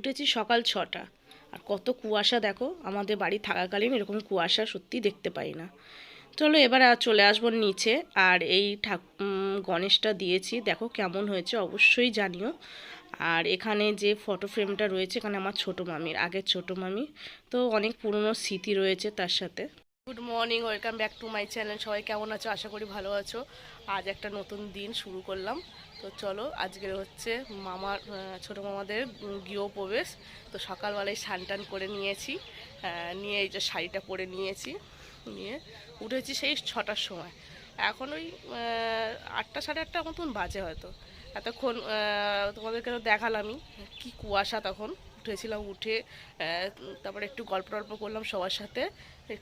উঠেছি সকাল ছটা। আর কত কুয়াশা দেখো, আমাদের বাড়ি থাকাকালীন এরকম কুয়াশা সত্যি দেখতে পাই না। চলো এবার চলে আসব নিচে, আর এই ঠাক গণেশটা দিয়েছি। দেখো কেমন হয়েছে, অবশ্যই জানিও। আর এখানে যে ফটো ফ্রেমটা রয়েছে, এখানে আমার ছোটো মামির, আগের ছোটো মামি। তো অনেক পুরনো স্মৃতি রয়েছে তার সাথে। Good morning welcome back to my channel সবাই কেমন আছো? আশা করি ভালো আছো। আজ একটা নতুন দিন শুরু করলাম। তো চলো আজকে হচ্ছে মামার ছোটো মামাদের গৃহপ্রবেশ। তো সকালবেলায় স্নান টান করে নিয়েছি নিয়ে এই যে শাড়িটা পরে নিয়েছি, নিয়ে উঠেছি সেই ছটার সময়। এখন ওই আটটা, সাড়ে আটটা মতন বাজে হয়তো। এতক্ষণ তোমাদেরকে দেখালামই, কি কুয়াশা তখন। উঠেছিলাম, উঠে তারপরে একটু গল্প টল্প করলাম সবার সাথে।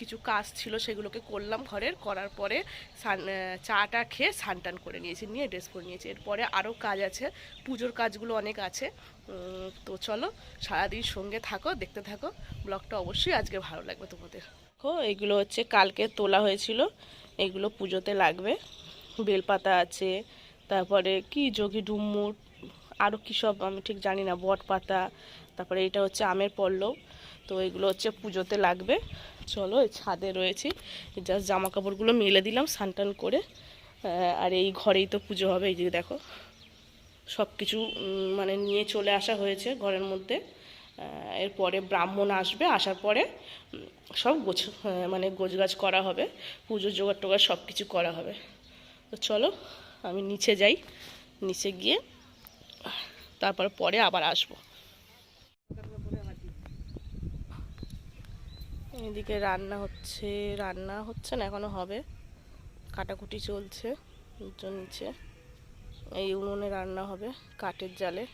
কিছু কাজ ছিল সেগুলোকে করলাম ঘরের, করার পরে সান চাটা খেয়ে স্নান টান করে নিয়েছি, নিয়ে ড্রেস পরে নিয়েছি। এরপরে আরও কাজ আছে, পুজোর কাজগুলো অনেক আছে। তো চলো সারাদিন সঙ্গে থাকো, দেখতে থাকো। ব্লগটা অবশ্যই আজকে ভালো লাগবে তোমাদের। দেখো, এগুলো হচ্ছে কালকে তোলা হয়েছিল, এগুলো পুজোতে লাগবে। বেলপাতা আছে, তারপরে কি যোগী ডুমুর, আরও কী সব আমি ঠিক জানি না বট পাতা তারপরে এটা হচ্ছে আমের পল্লব। তো এগুলো হচ্ছে পুজোতে লাগবে। চলো, এই ছাদে রয়েছি। জাস্ট জামা কাপড়গুলো মেলে দিলাম স্নান করে। আর এই ঘরেই তো পুজো হবে, এই যে দেখো। সব কিছু মানে নিয়ে চলে আসা হয়েছে ঘরের মধ্যে। এরপরে ব্রাহ্মণ আসবে, আসার পরে সব গোছ মানে গোছগাছ করা হবে। পুজোর জোগাড় টোগাড় সব কিছু করা হবে। তো চলো, আমি নিচে যাই। নিচে গিয়ে, তারপর পরে আবার আসব। এদিকে রান্না হচ্ছে রান্না হচ্ছে না, এখনও হবে। কাটাকুটি চলছে নিচে। এই উনুনে রান্না হবে, কাঠের জালে।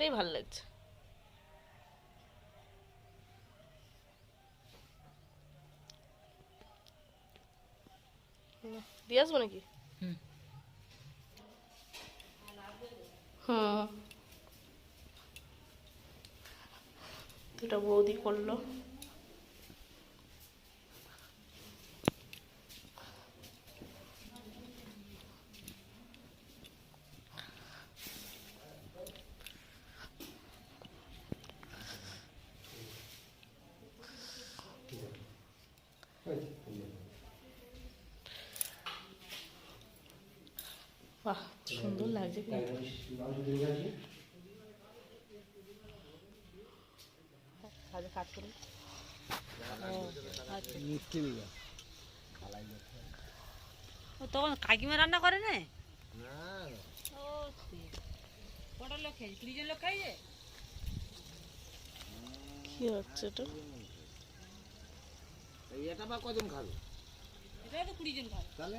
এটাই ভালো লাগছে। হুম, দিয়ে আসব নাকি? হুম। দুটা বৌদি করল। বাহ সুন্দর লাগছে কিন্তু। তখন কাকিমা রান্না করে না? না ও কটা লোক খেয়েছে কুড়ি জন লোক খাইছে? কি হচ্ছে এটা? এই এটা বা কজন খাবে? এটাও তো কুড়ি জন খাবে। তাহলে?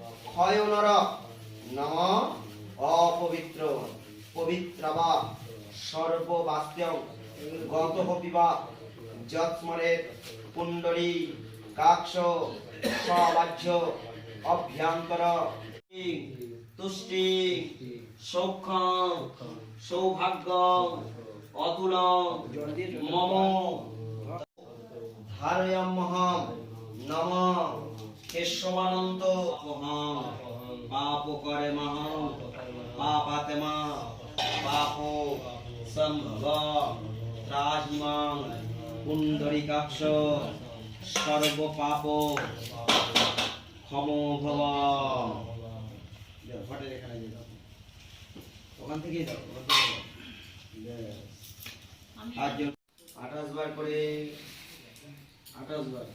ক্ষয় নর নম অপবিত্র, পবিত্রবা, সর্ববাস্ত্যং গত পিবা যৎস্মরে কুণ্ডলী কাক্ষ, সবাহ্য, অভ্যন্তর, তুষ্টি সৌখ্যং সৌভাগ্য, অতুল, মম। ধারয়ামহম নম। কেশবানন্ত। অহম পাপ করে মহম পাপাতেমা পাপ সম্ভব। রাজমাং পুণ্ডরিকাক্ষ সর্ব পাপ ক্ষম ভব ঘটে এখানে ওখান থেকেই থেকে দাও Yes. আর যে আঠাশ বার করে আঠাশ বার।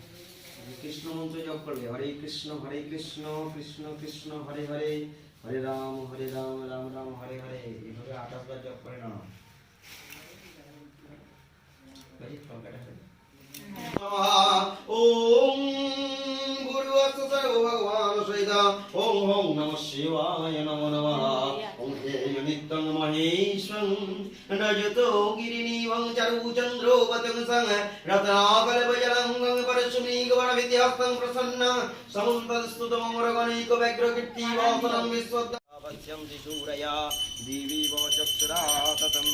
কৃষ্ণ মন্ত্র জপ করবে হরে কৃষ্ণ হরে কৃষ্ণ কৃষ্ণ কৃষ্ণ, হরে হরে হরে রাম হরে রাম রাম রাম, হরে হরে, এইভাবে আঠাশ বার জপ করে না ওম গুরু ভগবান সহিতা, ওম ওম নম শিবায় নম নমঃ। ওম হেম নিত্যং মহেশ্বরং রজত গিরিনীবং চারু সং রত্নাকল విధి హస్తం ప్రసన్న సముంతం స్తుతం మురగణైక వ్యగ్ర కీర్తివాసనం విశ్వద అవశ్యం దిశూరయా దేవీ భవచక్షురా సతం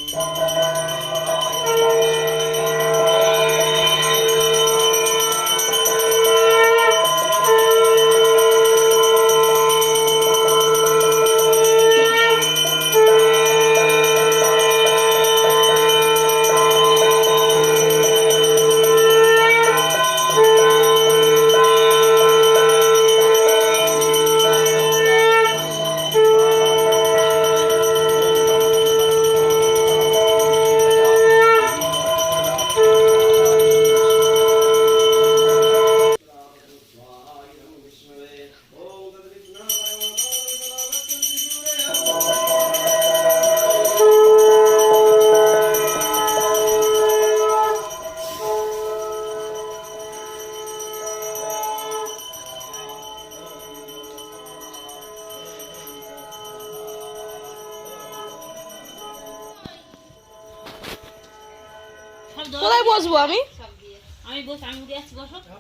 কোথায় বসবো আমি?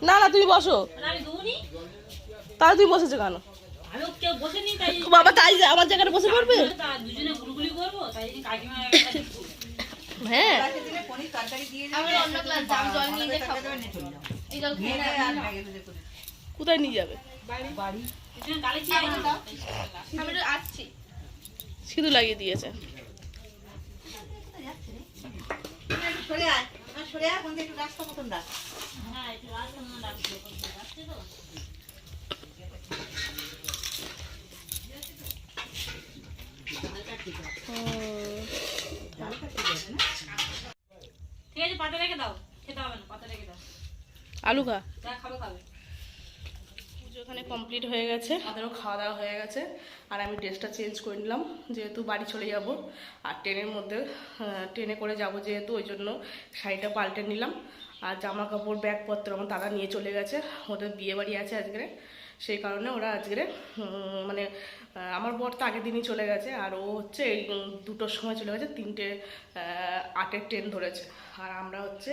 না না তুমি বসো। তাহলে তুমি বসেছো কেন? বাবা তাই আমার জায়গাটা বসে পড়বে। হ্যাঁ। কোথায় নিয়ে যাবে? দুজনে গালে কি আসছি সিঁদুর লাগিয়ে দিয়েছে হ্যাঁ একটু রাস্তা রাখতে হবে। রাখতে তো? ঠিক আছে পাতা রেখে দাও খেতে হবে না পাতা রেখে দাও আলু খা যা খাবে খাবে ওখানে কমপ্লিট হয়ে গেছে। আমাদেরও খাওয়া দাওয়া হয়ে গেছে। আর আমি ড্রেসটা চেঞ্জ করে নিলাম, যেহেতু বাড়ি চলে যাব। আর ট্রেনের মধ্যে ট্রেনে করে যাব যেহেতু, ওই জন্য শাড়িটা পাল্টে নিলাম। আর জামা কাপড় ব্যাগপত্র আমার দাদা নিয়ে চলে গেছে। ওদের বিয়ে বাড়ি আছে আজকে সেই কারণে ওরা আজকে মানে আমার বর তো আগের দিনই চলে গেছে। আর ও হচ্ছে এই দুটোর সময় চলে গেছে। তিনটে আটের ট্রেন ধরেছে। আর আমরা হচ্ছে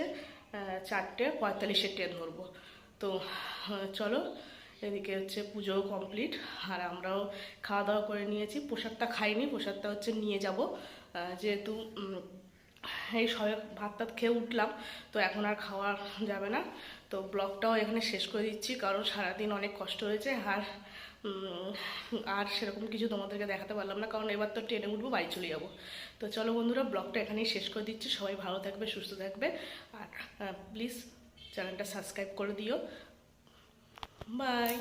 চারটে পঁয়তাল্লিশের ট্রেন ধরবো। তো চলো। এদিকে হচ্ছে পুজোও কমপ্লিট আর আমরাও খাওয়া দাওয়া করে নিয়েছি। প্রসাদটা খাইনি, প্রসাদটা হচ্ছে নিয়ে যাব। যেহেতু এই সবে ভাত টাত খেয়ে উঠলাম, তো এখন আর খাওয়া যাবে না। তো ব্লগটাও এখানে শেষ করে দিচ্ছি, কারণ সারাদিন অনেক কষ্ট হয়েছে, আর আর সেরকম কিছু তোমাদেরকে দেখাতে পারলাম না, কারণ এবার তো ট্রেনে উঠবো, বাড়ি চলে যাব। তো চলো বন্ধুরা, ব্লগটা এখানেই শেষ করে দিচ্ছি। সবাই ভালো থাকবে, সুস্থ থাকবে, আর প্লিজ চ্যানেলটা সাবস্ক্রাইব করে দিও। Bye.